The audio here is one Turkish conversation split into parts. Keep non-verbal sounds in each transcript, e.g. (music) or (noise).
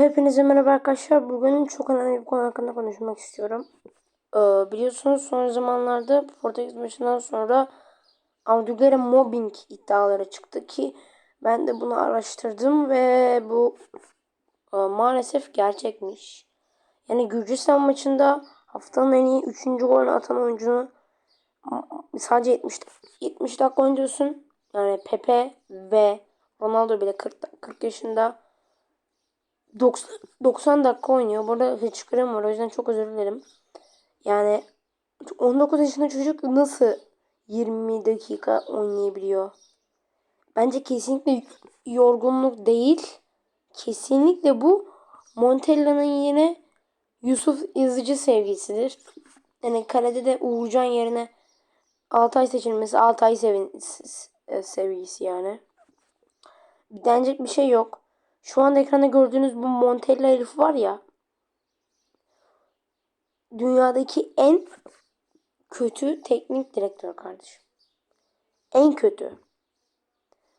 hepinize merhaba arkadaşlar. Bugün çok önemli bir konu hakkında konuşmak istiyorum. Ee, biliyorsunuz son zamanlarda Portekiz maçından sonra Abdülkadir mobbing iddiaları çıktı ki ben de bunu araştırdım ve bu e, maalesef gerçekmiş. Yani Gürcistan maçında haftanın en iyi 3. golünü atan oyuncunu sadece 70 70 dakika oynuyorsun. Yani Pepe ve Ronaldo bile 40 40 yaşında 90, 90 dakika oynuyor. Burada hıçkırım var. O yüzden çok özür dilerim. Yani 19 yaşında çocuk nasıl 20 dakika oynayabiliyor? Bence kesinlikle yorgunluk değil. Kesinlikle bu Montella'nın yine Yusuf Yazıcı sevgisidir. Yani kalede de Uğurcan yerine Altay seçilmesi Altay sevin, sevgisi yani. Denecek bir şey yok. Şu anda ekranda gördüğünüz bu Montella herif var ya. Dünyadaki en kötü teknik direktör kardeşim. En kötü.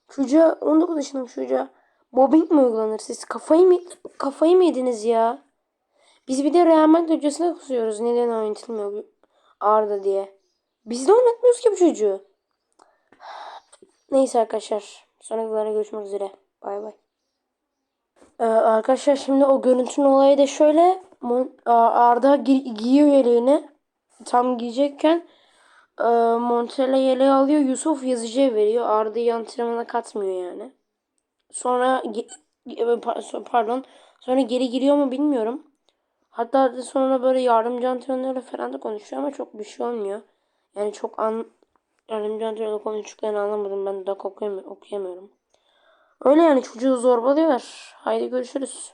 Çocuğa 19 yaşında çocuğa mobbing mi uygulanır? Siz kafayı mı kafayı mı yediniz ya? Biz bir de Real Madrid hocasına kusuyoruz. Neden oynatılmıyor Arda diye. Biz de oynatmıyoruz ki bu çocuğu. (sighs) Neyse arkadaşlar. Sonraki görüşmek üzere. Bay bay. Ee, arkadaşlar şimdi o görüntünün olayı da şöyle. Arda gi giyiyor yeleğini. Tam giyecekken e, Montella yeleği alıyor. Yusuf yazıcıya veriyor. Arda'yı antrenmana katmıyor yani. Sonra pardon. Sonra geri giriyor mu bilmiyorum. Hatta sonra böyle yardımcı antrenörle falan da konuşuyor ama çok bir şey olmuyor. Yani çok an yardımcı antrenörle konuştuklarını anlamadım. Ben de okuyamıyorum. Öyle yani çocuğu zorbalıyorlar. Haydi görüşürüz.